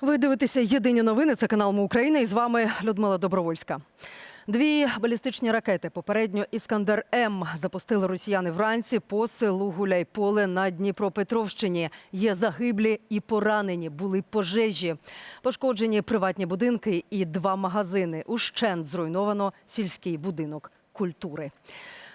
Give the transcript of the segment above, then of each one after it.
Ви дивитеся єдині новини. Це канал «Ми Україна. І з вами Людмила Добровольська. Дві балістичні ракети, попередньо Іскандер М, запустили росіяни вранці по селу Гуляйполе на Дніпропетровщині. Є загиблі і поранені. Були пожежі. Пошкоджені приватні будинки і два магазини. Ущент зруйновано сільський будинок культури.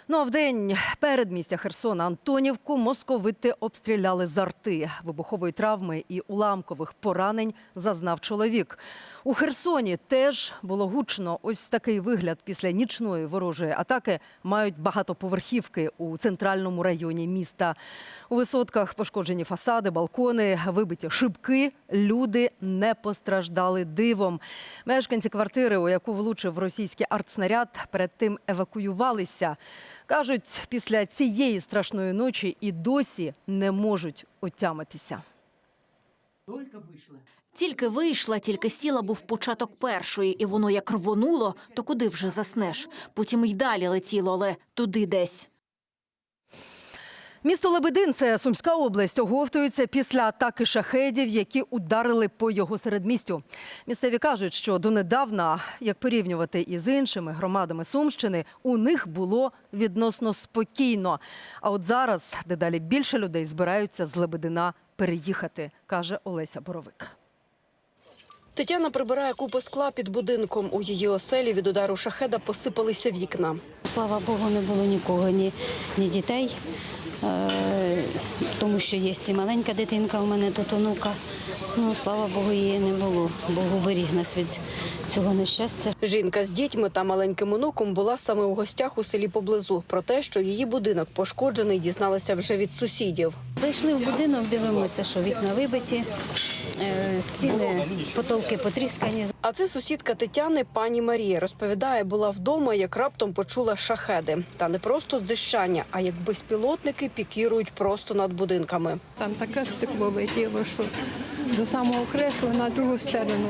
Ну а вдень передмістя Херсона Антонівку московити обстріляли з арти. Вибухової травми і уламкових поранень зазнав чоловік. У Херсоні теж було гучно. Ось такий вигляд після нічної ворожої атаки мають багатоповерхівки у центральному районі міста. У висотках пошкоджені фасади, балкони, вибиті шибки. Люди не постраждали дивом. Мешканці квартири, у яку влучив російський артснаряд, перед тим евакуювалися. Кажуть, після цієї страшної ночі і досі не можуть отямитися. Тільки вийшла, тільки сіла був початок першої, і воно як рвонуло, то куди вже заснеш? Потім й далі летіло, але туди десь. Місто Лебедин, це Сумська область, оговтується після атаки шахедів, які ударили по його середмістю. Місцеві кажуть, що донедавна, як порівнювати із іншими громадами Сумщини, у них було відносно спокійно. А от зараз дедалі більше людей збираються з Лебедина переїхати, каже Олеся Боровик. Тетяна прибирає купи скла під будинком. У її оселі від удару шахеда посипалися вікна. Слава Богу, не було нікого, ні, ні дітей, тому що є і маленька дитинка у мене тут онука. Ну, слава Богу, її не було. Бог уберіг нас від цього нещастя. Жінка з дітьми та маленьким онуком була саме у гостях у селі поблизу. Про те, що її будинок пошкоджений, дізналася вже від сусідів. Зайшли в будинок, дивимося, що вікна вибиті, е, стіни, потолки потріскані. А це сусідка Тетяни, пані Марія, розповідає, була вдома, як раптом почула шахеди. Та не просто дзищання, а як безпілотники пікірують просто над будинками. Там таке стекло летіло, що до самого кресла на другу сторону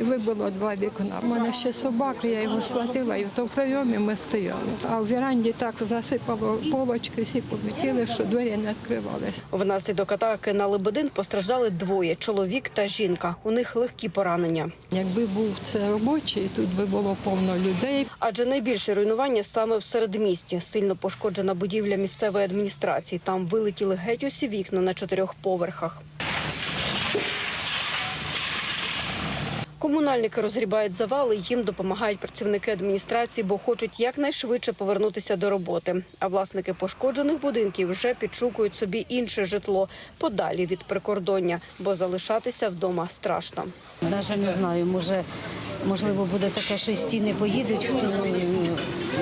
і вибило два вікна. У мене ще собака, я його схватила, і в тому прийомі ми стояли. А в віранді так засипало полочки, всі полетіли, що двері не відкривалися. Внаслідок атаки на Лебедин постраждали двоє чоловік та жінка. У них легкі поранення. Якби був це робочий, тут би було повно людей. Адже найбільше руйнування саме в середмісті. Сильно пошкоджена будівля місцевої адміністрації. Там вилетіли геть усі вікна на чотирьох поверхах. Комунальники розгрібають завали, їм допомагають працівники адміністрації, бо хочуть якнайшвидше повернутися до роботи. А власники пошкоджених будинків вже підшукують собі інше житло подалі від прикордоння, бо залишатися вдома страшно. Навіть не знаю, може, можливо, буде таке, що стіни поїдуть. Хто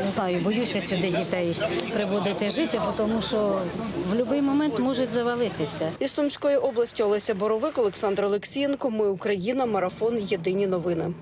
не знаю, боюся сюди дітей приводити жити, бо тому що в будь-який момент можуть завалитися. Із Сумської області Олеся Боровик, Олександр Олексієнко. Ми Україна. Марафон. Єдині новини.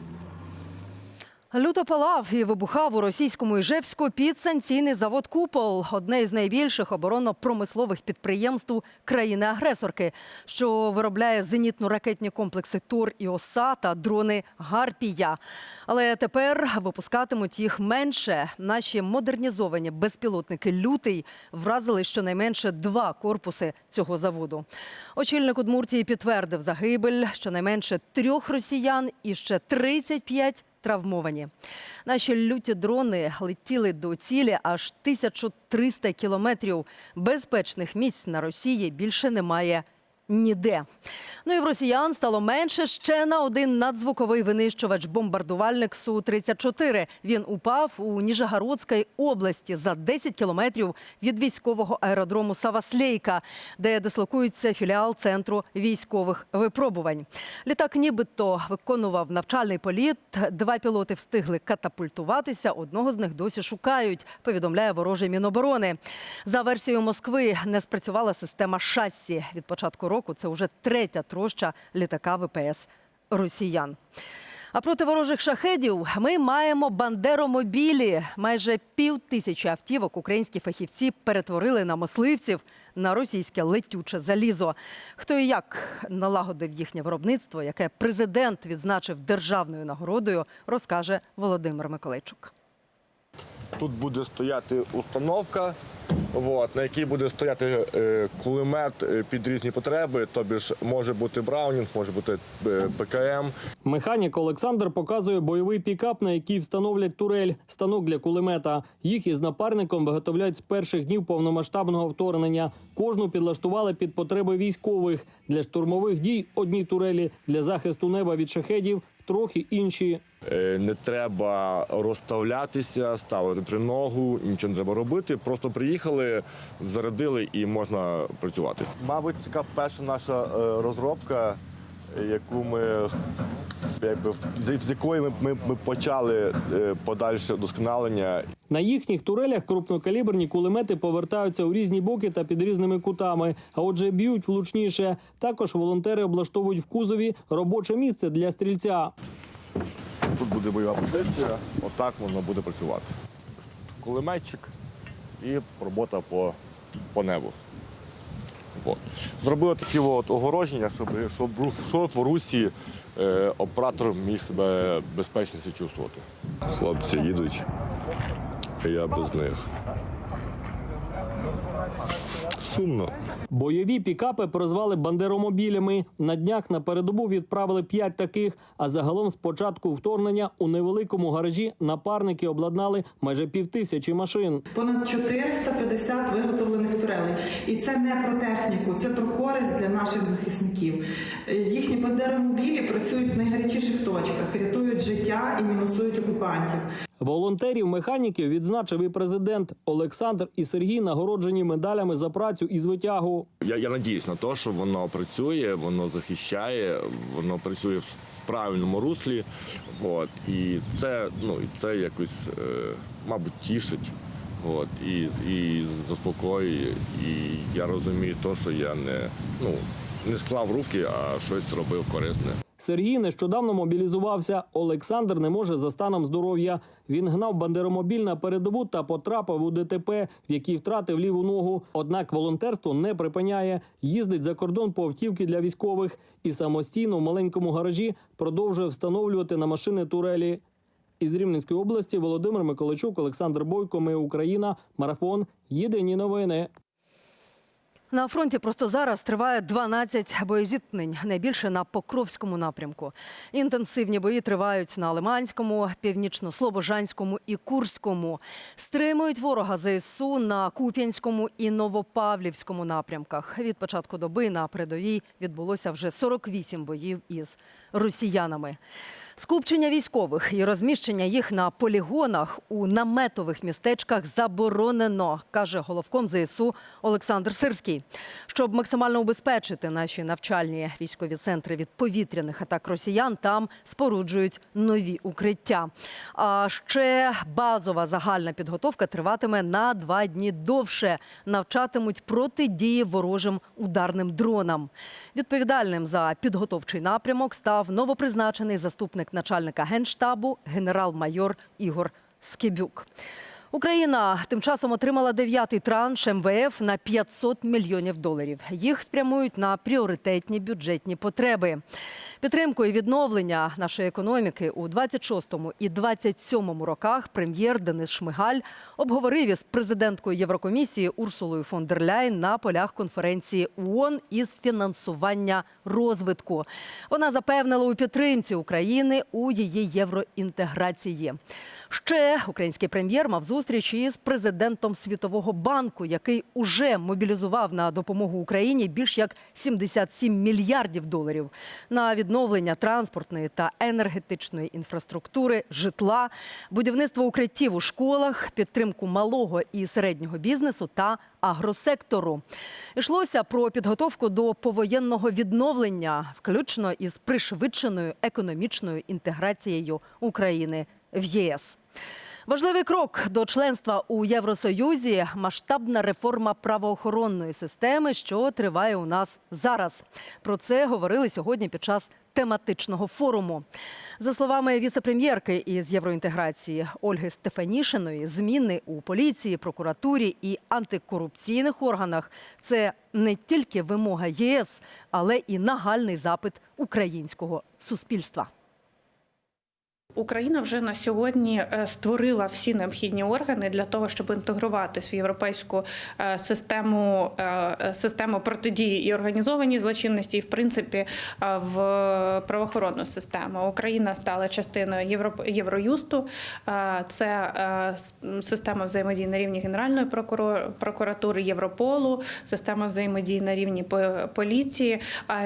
Люто палав і вибухав у російському Іжевську підсанкційний завод Купол, одне із найбільших оборонно-промислових підприємств країни-агресорки, що виробляє зенітно-ракетні комплекси Тор і Оса та дрони Гарпія. Але тепер випускатимуть їх менше. Наші модернізовані безпілотники Лютий вразили щонайменше два корпуси цього заводу. Очільник Удмуртії підтвердив загибель щонайменше трьох росіян і ще 35 травмовані. Наші люті дрони летіли до цілі аж 1300 кілометрів. Безпечних місць на Росії більше немає ніде. Ну і в росіян стало менше ще на один надзвуковий винищувач бомбардувальник Су-34. Він упав у Ніжегородській області за 10 кілометрів від військового аеродрому Саваслейка, де дислокується філіал центру військових випробувань. Літак нібито виконував навчальний політ. Два пілоти встигли катапультуватися. Одного з них досі шукають. Повідомляє ворожий міноборони. За версією Москви не спрацювала система шасі. Від початку року це вже третя троща літака ВПС росіян. А проти ворожих шахедів ми маємо бандеромобілі. Майже пів тисячі автівок українські фахівці перетворили на мисливців на російське летюче залізо. Хто і як налагодив їхнє виробництво, яке президент відзначив державною нагородою, розкаже Володимир Миколайчук. Тут буде стояти установка от, на якій буде стояти е, кулемет е, під різні потреби. Тобі ж може бути Браунінг, може бути е, ПКМ. Механік Олександр показує бойовий пікап, на який встановлять турель, станок для кулемета. Їх із напарником виготовляють з перших днів повномасштабного вторгнення. Кожну підлаштували під потреби військових для штурмових дій одні турелі, для захисту неба від шахедів трохи інші. Е, Не треба розставлятися, ставити триногу, нічого не треба робити. Просто приїхали, зарядили і можна працювати. Мабуть, така перша наша е, розробка, яку ми якби з з якої ми, ми, ми почали е, подальше вдосконалення. На їхніх турелях крупнокаліберні кулемети повертаються у різні боки та під різними кутами, а отже, б'ють влучніше. Також волонтери облаштовують в кузові робоче місце для стрільця. Тут буде бойова позиція, отак воно буде працювати. Кулеметчик і робота по, по небу. От. Зробили такі от огороження, щоб, щоб, щоб в русі е, оператор міг себе безпечніше чувствувати. Хлопці їдуть, я без них. Сумно. Бойові пікапи прозвали бандеромобілями. На днях на передову відправили п'ять таких. А загалом з початку вторгнення у невеликому гаражі напарники обладнали майже півтисячі машин. Понад 450 виготовлених турелей. І це не про техніку, це про користь для наших захисників. Е, Їхні бандеромобілі працюють в найгарячіших точках, рятують життя і мінусують окупантів. Волонтерів механіків відзначив і президент Олександр і Сергій нагороджені медалями за працю і звитягу. Я, я надіюсь на те, що воно працює, воно захищає, воно працює в, правильному руслі. От. І це, ну, це якось, е, мабуть, тішить. От, і, і заспокоює. І я розумію те, що я не, ну, не склав руки, а щось робив корисне. Сергій нещодавно мобілізувався. Олександр не може за станом здоров'я. Він гнав бандеромобіль на передову та потрапив у ДТП, в якій втратив ліву ногу. Однак волонтерство не припиняє. Їздить за кордон по автівки для військових і самостійно в маленькому гаражі продовжує встановлювати на машини турелі. Із Рівненської області Володимир Миколайчук, Олександр Бойко. Ми Україна. Марафон. Єдині новини. На фронті просто зараз триває 12 боєзіткнень, найбільше на Покровському напрямку. Інтенсивні бої тривають на Лиманському, Північно-Слобожанському і Курському. Стримують ворога ЗСУ на Куп'янському і Новопавлівському напрямках. Від початку доби на передовій відбулося вже 48 боїв із росіянами. Скупчення військових і розміщення їх на полігонах у наметових містечках заборонено, каже головком ЗСУ Олександр Сирський. Щоб максимально убезпечити наші навчальні військові центри від повітряних атак росіян, там споруджують нові укриття. А ще базова загальна підготовка триватиме на два дні довше. Навчатимуть протидії ворожим ударним дронам. Відповідальним за підготовчий напрямок став новопризначений заступник начальника генштабу генерал-майор Ігор Скибюк. Україна тим часом отримала дев'ятий транш МВФ на 500 мільйонів доларів. Їх спрямують на пріоритетні бюджетні потреби. Підтримку відновлення нашої економіки у 26-му і 27-му роках прем'єр Денис Шмигаль обговорив із президенткою Єврокомісії Урсулою фон дер Ляйн на полях конференції ООН із фінансування розвитку. Вона запевнила у підтримці України у її євроінтеграції. Ще український прем'єр мав зустріч із президентом Світового банку, який уже мобілізував на допомогу Україні більш як 77 мільярдів доларів на відновлення транспортної та енергетичної інфраструктури, житла, будівництво укриттів у школах, підтримку малого і середнього бізнесу та агросектору. Йшлося про підготовку до повоєнного відновлення, включно із пришвидшеною економічною інтеграцією України в ЄС. Важливий крок до членства у Євросоюзі масштабна реформа правоохоронної системи, що триває у нас зараз. Про це говорили сьогодні під час тематичного форуму. За словами віце-прем'єрки із євроінтеграції Ольги Стефанішиної, зміни у поліції, прокуратурі і антикорупційних органах це не тільки вимога ЄС, але і нагальний запит українського суспільства. Україна вже на сьогодні е, створила всі необхідні органи для того, щоб інтегруватись в європейську е, систему, е, систему протидії і організованій злочинності, і в принципі в правоохоронну систему. Україна стала частиною Євро- Євроюсту. Це система взаємодії на рівні Генеральної прокуратури Європолу, система взаємодії на рівні поліції,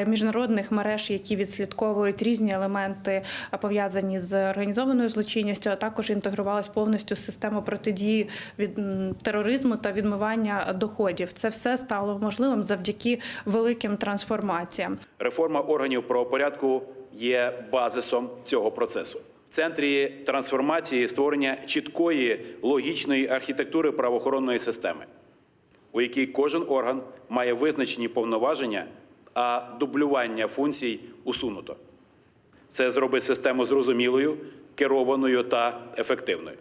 міжнародних мереж, які відслідковують різні елементи пов'язані з організованою злочинністю, а також інтегрувалась повністю систему протидії від тероризму та відмивання доходів. Це все стало можливим завдяки великим трансформаціям. Реформа органів правопорядку є базисом цього процесу. В центрі трансформації створення чіткої логічної архітектури правоохоронної системи, у якій кожен орган має визначені повноваження, а дублювання функцій усунуто. Це зробить систему зрозумілою, керованою та ефективною.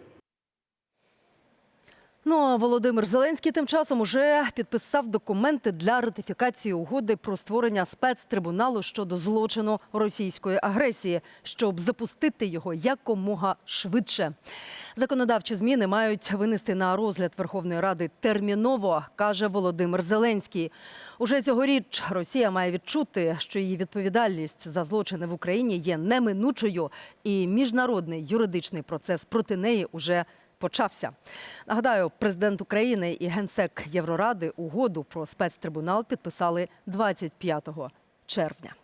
Ну а Володимир Зеленський тим часом уже підписав документи для ратифікації угоди про створення спецтрибуналу щодо злочину російської агресії, щоб запустити його якомога швидше. Законодавчі зміни мають винести на розгляд Верховної Ради терміново, каже Володимир Зеленський. Уже цьогоріч Росія має відчути, що її відповідальність за злочини в Україні є неминучою, і міжнародний юридичний процес проти неї уже почався. Нагадаю, президент України і генсек Євроради угоду про спецтрибунал підписали 25 червня.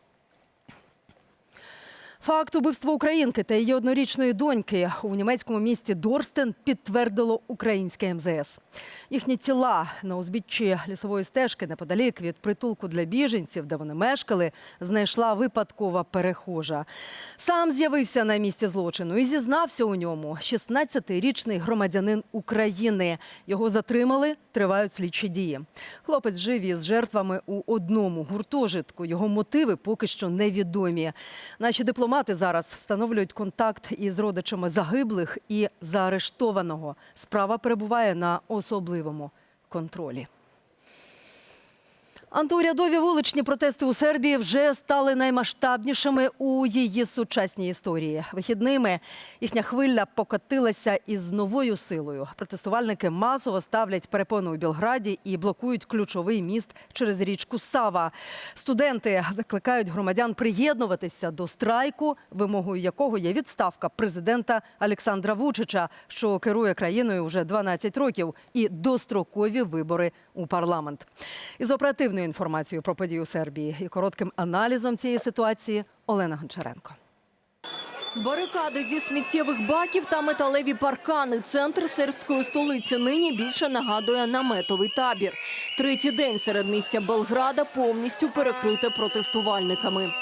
Факт убивства українки та її однорічної доньки у німецькому місті Дорстен підтвердило українське МЗС. Їхні тіла на узбіччі лісової стежки неподалік від притулку для біженців, де вони мешкали, знайшла випадкова перехожа. Сам з'явився на місці злочину і зізнався у ньому 16-річний громадянин України. Його затримали, тривають слідчі дії. Хлопець жив із жертвами у одному гуртожитку. Його мотиви поки що невідомі. Наші дипломати зараз встановлюють контакт із родичами загиблих і заарештованого. Справа перебуває на особливому контролі. Антиурядові вуличні протести у Сербії вже стали наймасштабнішими у її сучасній історії. Вихідними їхня хвиля покотилася із новою силою. Протестувальники масово ставлять перепони у Білграді і блокують ключовий міст через річку Сава. Студенти закликають громадян приєднуватися до страйку, вимогою якого є відставка президента Олександра Вучича, що керує країною вже 12 років, і дострокові вибори у парламент. Із оперативною інформацією про події у Сербії і коротким аналізом цієї ситуації Олена Гончаренко. Барикади зі сміттєвих баків та металеві паркани. Центр сербської столиці нині більше нагадує наметовий табір. Третій день серед містя Белграда повністю перекрите протестувальниками.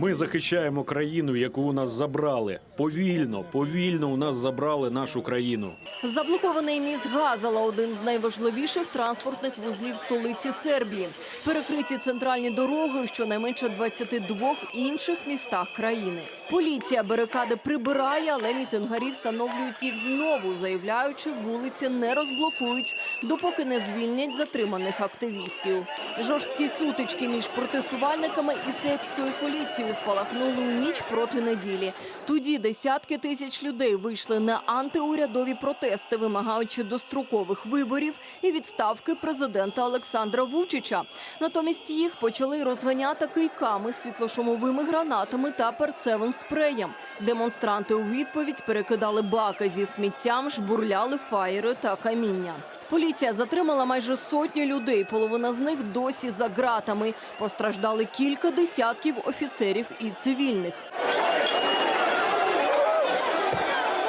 Ми захищаємо країну, яку у нас забрали. Повільно, повільно у нас забрали нашу країну. Заблокований міст Газала – один з найважливіших транспортних вузлів столиці Сербії. Перекриті центральні дороги у щонайменше 22 інших містах країни. Поліція барикади прибирає, але мітингарі встановлюють їх знову, заявляючи, вулиці не розблокують, допоки не звільнять затриманих активістів. Жорсткі сутички між протестувальниками і сербською поліцією спалахнули у ніч проти неділі. Тоді десятки тисяч людей вийшли на антиурядові протести, вимагаючи дострокових виборів і відставки президента Олександра Вучича. Натомість їх почали розганяти кийками, світлошумовими гранатами та перцевим спреєм. Демонстранти у відповідь перекидали баки зі сміттям, жбурляли фаєри та каміння. Поліція затримала майже сотню людей. Половина з них досі за ґратами. Постраждали кілька десятків офіцерів і цивільних.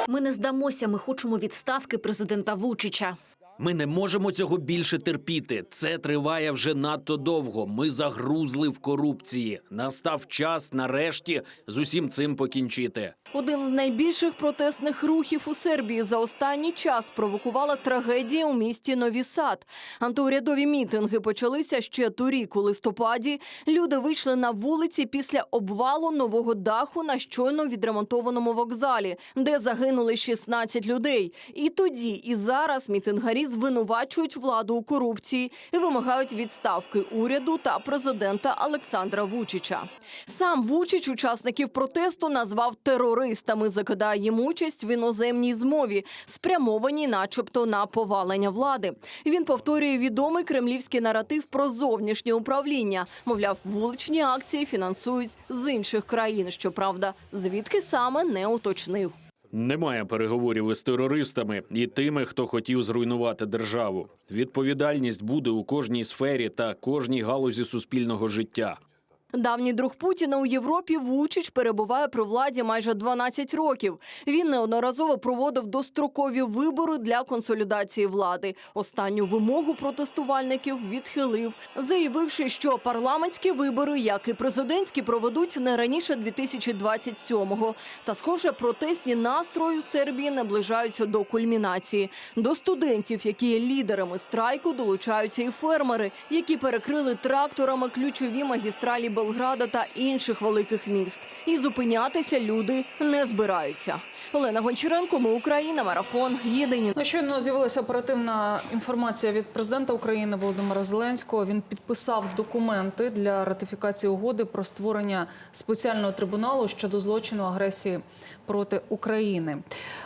Ми не здамося. Ми хочемо відставки президента Вучича. Ми не можемо цього більше терпіти. Це триває вже надто довго. Ми загрузли в корупції. Настав час нарешті з усім цим покінчити. Один з найбільших протестних рухів у Сербії за останній час провокувала трагедія у місті Нові Сад. Антиурядові мітинги почалися ще торік у листопаді. Люди вийшли на вулиці після обвалу нового даху на щойно відремонтованому вокзалі, де загинули 16 людей. І тоді, і зараз мітингарі звинувачують владу у корупції і вимагають відставки уряду та президента Олександра Вучича. Сам Вучич учасників протесту назвав терористами, закидає їм участь в іноземній змові, спрямованій, начебто, на повалення влади. Він повторює відомий кремлівський наратив про зовнішнє управління. Мовляв, вуличні акції фінансують з інших країн. Щоправда, звідки саме не уточнив. Немає переговорів із терористами і тими, хто хотів зруйнувати державу. Відповідальність буде у кожній сфері та кожній галузі суспільного життя. Давній друг Путіна у Європі Вучич перебуває при владі майже 12 років. Він неодноразово проводив дострокові вибори для консолідації влади. Останню вимогу протестувальників відхилив, заявивши, що парламентські вибори, як і президентські, проведуть не раніше 2027-го. Та, схоже, протестні настрої у Сербії наближаються до кульмінації. До студентів, які є лідерами страйку, долучаються і фермери, які перекрили тракторами ключові магістралі Белграда та інших великих міст. І зупинятися люди не збираються. Олена Гончаренко, ми Україна, марафон. Єдині Ну, щойно з'явилася оперативна інформація від президента України Володимира Зеленського. Він підписав документи для ратифікації угоди про створення спеціального трибуналу щодо злочину агресії проти України.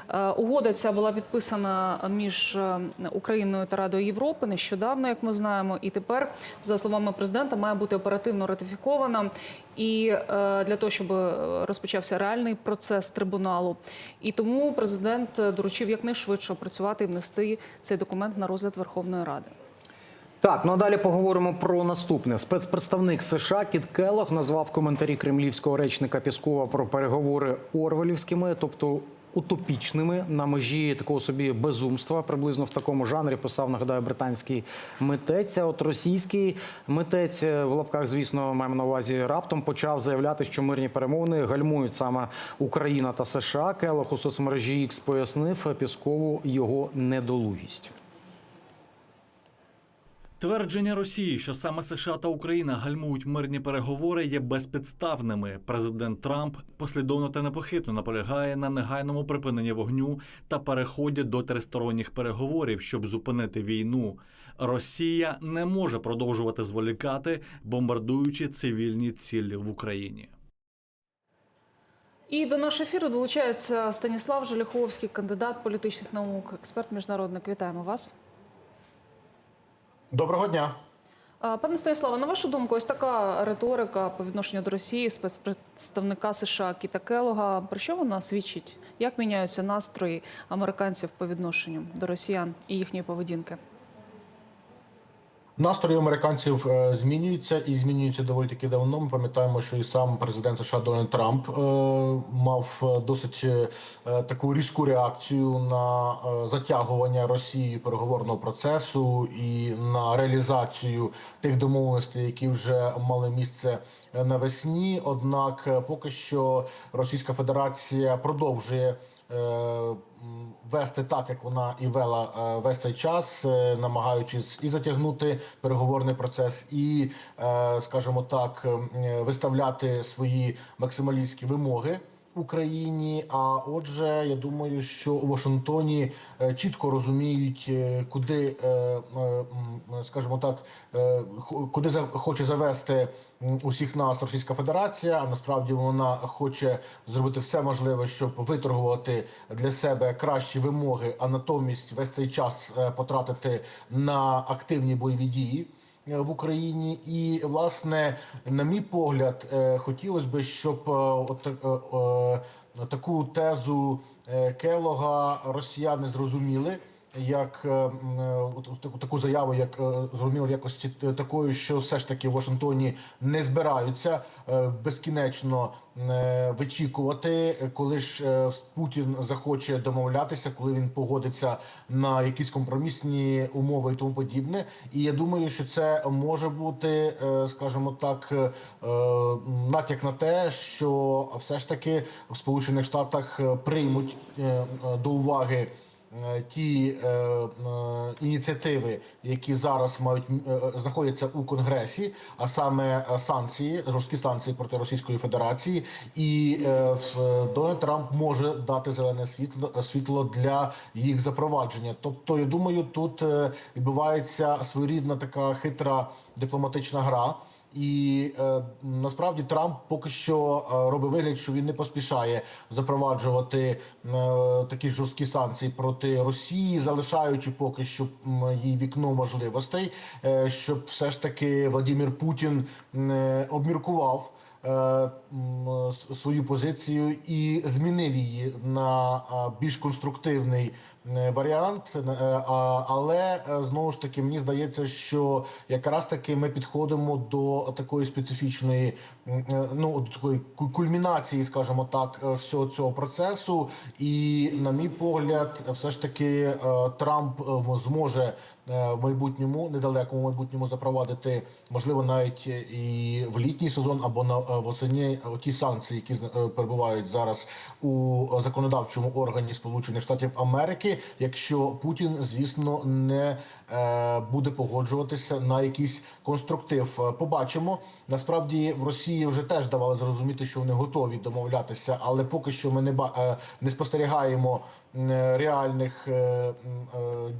Е, Угода ця була підписана між е, Україною та Радою Європи нещодавно, як ми знаємо. І тепер, за словами президента, має бути оперативно ратифікована. І е, для того, щоб розпочався реальний процес трибуналу, і тому президент доручив якнайшвидше опрацювати і внести цей документ на розгляд Верховної Ради. Так, ну а далі поговоримо про наступне. Спецпредставник США Кіт Келлог назвав коментарі кремлівського речника Піскова про переговори орвелівськими, тобто утопічними на межі такого собі безумства. Приблизно в такому жанрі писав, нагадаю, британський митець. А от російський митець в лапках, звісно, маємо на увазі раптом почав заявляти, що мирні перемовини гальмують саме Україна та США. Келлог у соцмережі X пояснив Піскову його недолугість. Твердження Росії, що саме США та Україна гальмують мирні переговори, є безпідставними. Президент Трамп послідовно та непохитно наполягає на негайному припиненні вогню та переході до тристоронніх переговорів, щоб зупинити війну. Росія не може продовжувати зволікати, бомбардуючи цивільні цілі в Україні. І до нашого ефіру долучається Станіслав Желяховський, кандидат політичних наук, експерт міжнародник. Вітаємо вас. Доброго дня. Пане Станіславе, на вашу думку, ось така риторика по відношенню до Росії спецпредставника США Кіта Келога. Про що вона свідчить? Як міняються настрої американців по відношенню до росіян і їхньої поведінки? Настрої американців е, змінюються і змінюються доволі таки давно. Ми пам'ятаємо, що і сам президент США Дональд Трамп е, мав е, досить таку різку реакцію на затягування Росії переговорного процесу і на реалізацію тих домовленостей, які вже мали місце навесні. Однак, поки що Російська Федерація продовжує. Вести так, як вона і вела е, весь цей час, е, намагаючись і затягнути переговорний процес, і, е, скажімо так, виставляти свої максималістські вимоги Україні. А отже, я думаю, що у Вашингтоні е, чітко розуміють, е, куди, е, скажімо так, куди хоче завести усіх нас Російська Федерація. А насправді вона хоче зробити все можливе, щоб виторгувати для себе кращі вимоги, а натомість весь цей час потратити на активні бойові дії в Україні. І власне, на мій погляд, е, хотілося б, щоб е, от е, е, таку тезу е, Келога росіяни зрозуміли. Як е, е, таку- заяву, як е, зрозуміло в якості т- такої, що все ж таки в Вашингтоні не збираються безкінечно вичікувати, коли ж Путін захоче домовлятися, коли він погодиться на якісь компромісні умови і тому подібне. І я думаю, що це може бути, скажімо так, натяк на те, що все ж таки в Сполучених Штатах приймуть до уваги. Е, Ті е, е, ініціативи, які зараз мають знаходяться у конгресі, а саме санкції, жорсткі санкції проти Російської Федерації, і Дональд Трамп може дати зелене світло світло для їх запровадження. Тобто, я думаю, тут відбувається своєрідна така хитра дипломатична гра. І е, насправді Трамп поки що е, робить вигляд, що він не поспішає запроваджувати е, такі жорсткі санкції проти Росії, залишаючи поки що їй вікно можливостей, е, щоб все ж таки Владимир Путін е, обміркував. е, Свою позицію і змінив її на більш конструктивний е, варіант. Е, Але е, знову ж таки мені здається, що якраз таки ми підходимо до такої специфічної, ну до такої ку- кульмінації, скажімо так, всього цього процесу. І на мій погляд, все ж таки Трамп зможе в майбутньому, недалекому майбутньому запровадити, можливо, навіть і в літній сезон або на восені ті санкції, які е, перебувають зараз у законодавчому органі Сполучених Штатів Америки, якщо Путін, звісно, не е, буде погоджуватися на якийсь конструктив. Е, Побачимо. Насправді в Росії вже теж давали зрозуміти, що вони готові домовлятися, але поки що ми не ба- не спостерігаємо реальних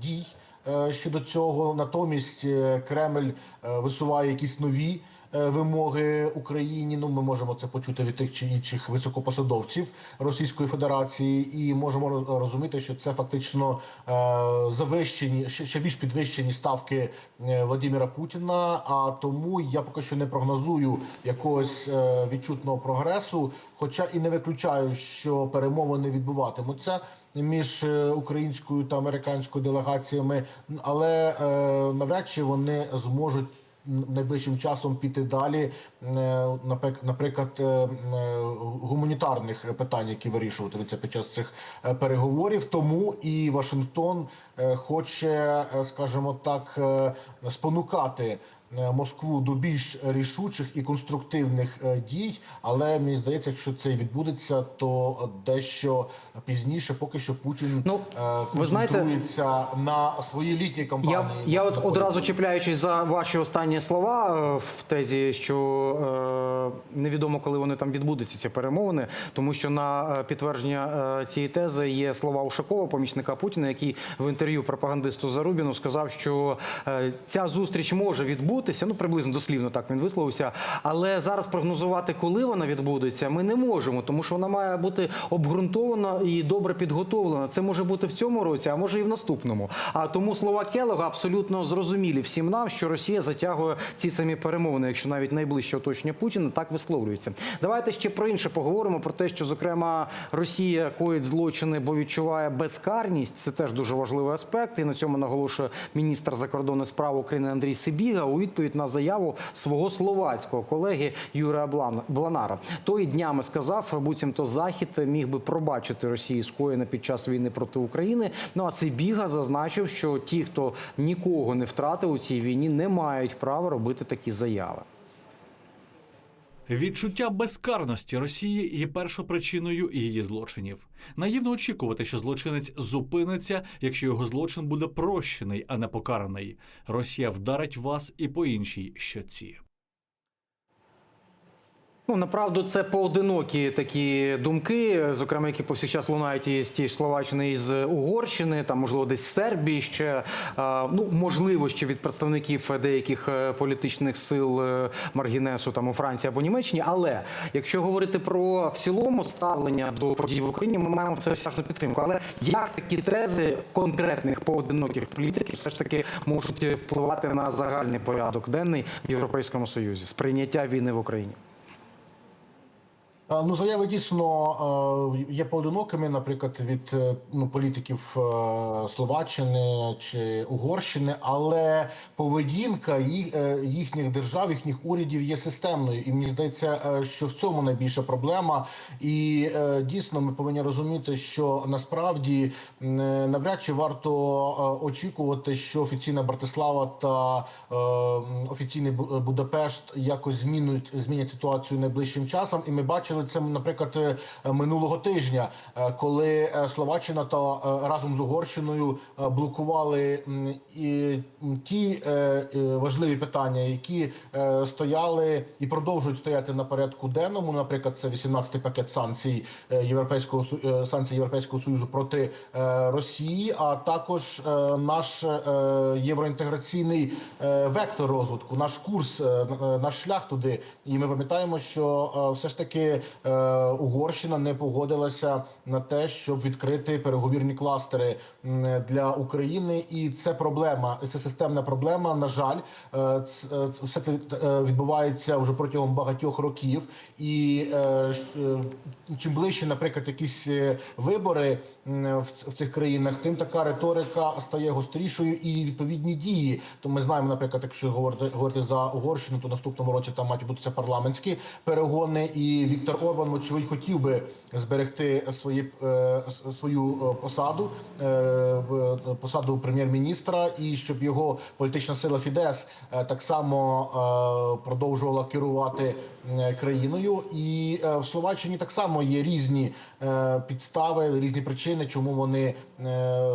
дій щодо цього. Натомість Кремль висуває якісь нові. Е, Вимоги Україні, ну ми можемо це почути від тих чи інших високопосадовців Російської Федерації, і можемо розуміти, що це фактично е, завищені ще, більш підвищені ставки е, Владимира Путіна. А тому я поки що не прогнозую якогось відчутного прогресу, хоча і не виключаю, що перемовини відбуватимуться між українською та американською делегаціями, але е, навряд чи вони зможуть найближчим часом піти далі, е, наприклад, е, е, гуманітарних питань, які вирішуватимуться під час цих переговорів. Тому і Вашингтон хоче, скажімо так, спонукати. Е, Москву до більш рішучих і конструктивних е, дій, але мені здається, якщо це відбудеться, то дещо пізніше, поки що Путін ну, ви знаєте- на своїй літній кампанії. Я, я от одразу чіпляючись за ваші останні слова е, в тезі, що е, невідомо, коли вони там відбудуться, ці перемовини, тому що на е, підтвердження е, цієї тези є слова Ушакова, помічника Путіна, який в інтерв'ю пропагандисту Зарубіну сказав, що е, ця зустріч може відбутися, ну приблизно дослівно так він висловився, але зараз прогнозувати, коли вона відбудеться, ми не можемо, тому що вона має бути обґрунтована і добре підготовлена. Це може бути в цьому році, а може і в наступному. А тому слова Келога абсолютно зрозумілі всім нам, що Росія затягує ці самі перемовини, якщо навіть найближче оточення Путіна так висловлюється. Давайте ще про інше поговоримо про те, що зокрема Росія коїть злочини, бо відчуває безкарність. Це теж дуже важливий аспект. І на цьому наголошує міністр закордонних справ України Андрій Сибіга у відповідь на заяву свого словацького колеги Юрія Блан- Бланара. Той днями сказав, буцімто захід міг би пробачити Росії скоєне під час війни проти України. Ну а Сибіга зазначив, що ті, хто нікого не втратив у цій війні, не мають права робити такі заяви. Відчуття безкарності Росії є першопричиною її злочинів. Наївно очікувати, що злочинець зупиниться, якщо його злочин буде прощений, а не покараний. Росія вдарить вас і по іншій щоці. Ну, направду, це поодинокі такі думки, зокрема, які повсякчас лунають із тієї ж Словаччини із Угорщини, там, можливо, десь Сербії ще. Ну, можливо, ще від представників деяких е, політичних сил е, Маргінесу там у Франції або Німеччині. Але якщо говорити про в цілому ставлення до подій в Україні, ми маємо це всяжну підтримку. Але як такі тези конкретних поодиноких політиків все ж таки можуть впливати на загальний порядок денний в Європейському Союзі сприйняття війни в Україні? Ну, заяви дійсно є поодинокими, наприклад, від е, ну, політиків е, Словаччини чи Угорщини, але поведінка е, їхніх держав, їхніх урядів є системною. І мені здається, що в цьому найбільша проблема. І дійсно ми повинні розуміти, що насправді навряд чи варто очікувати, що офіційна Братислава та офіційний Бу- Будапешт якось змінюють змінять ситуацію найближчим часом. І ми бачили це, наприклад, е, минулого тижня, е, коли е, Словаччина та разом з Угорщиною блокували і ті важливі питання, які стояли і продовжують стояти на порядку денному. Наприклад, це 18-й пакет санкцій Європейського санкцій Європейського союзу проти Росії, а також наш євроінтеграційний вектор розвитку, наш курс, наш шлях туди. І ми пам'ятаємо, що все ж таки е, Угорщина не погодилася на те, щоб відкрити переговірні кластери для України, і це проблема. Це системна проблема. На жаль, е, ц- е, все це е, відбувається вже протягом багатьох років. І е, е, чим ближче, наприклад, якісь е, вибори в цих країнах, тим така риторика стає гострішою і відповідні дії. То ми знаємо, наприклад, якщо говорити, говорити за Угорщину, то наступному році там мають бути парламентські перегони. І Віктор Орбан, вочевидь, хотів би зберегти свої, е, свою е, посаду, е, посаду прем'єр-міністра, і щоб його політична сила Фідес е, так само е, продовжувала керувати е, країною. І е, в Словаччині так само є різні е, підстави, різні причини, чому вони е,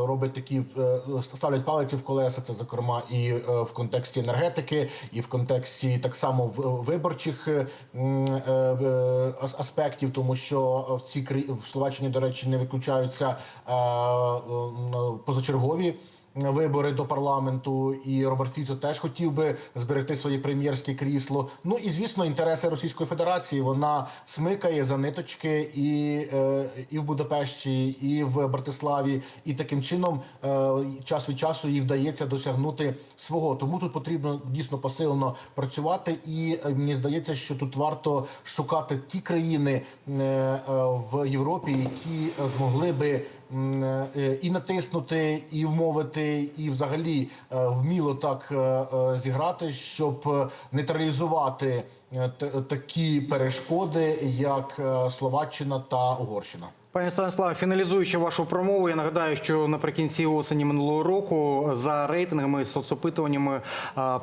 роблять такі е, ставлять палиці в колеса. Це зокрема і е, в контексті енергетики, і в контексті так само виборчих е, е, е, аспектів, тому що в цій в Словаччині, до речі, не виключаються е, е, позачергові. Вибори до парламенту, і Роберт Фіцо теж хотів би зберегти своє прем'єрське крісло. Ну і звісно, інтереси Російської Федерації вона смикає за ниточки і, е, і в Будапешті, і в Братиславі, і таким чином е, час від часу їй вдається досягнути свого. Тому тут потрібно дійсно посилено працювати. І е, мені здається, що тут варто шукати ті країни в Європі, які змогли би і натиснути, і вмовити, і взагалі е, вміло так е, е, зіграти, щоб е, нейтралізувати е, такі перешкоди, як е, Словаччина та Угорщина. Пані Станіславе, фіналізуючи вашу промову, я нагадаю, що наприкінці осені минулого року за рейтингами соцопитуваннями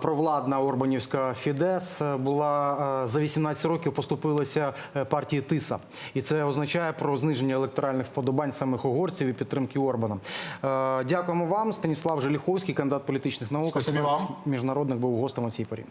провладна Орбанівська Фідес була за 18 років поступилася е, партії Тиса, і це означає про зниження електоральних вподобань самих угорців і підтримки Орбана. Е, Дякуємо вам, Станіслав Желіховський, кандидат політичних наук, вам. міжнародник був гостем у цій порі.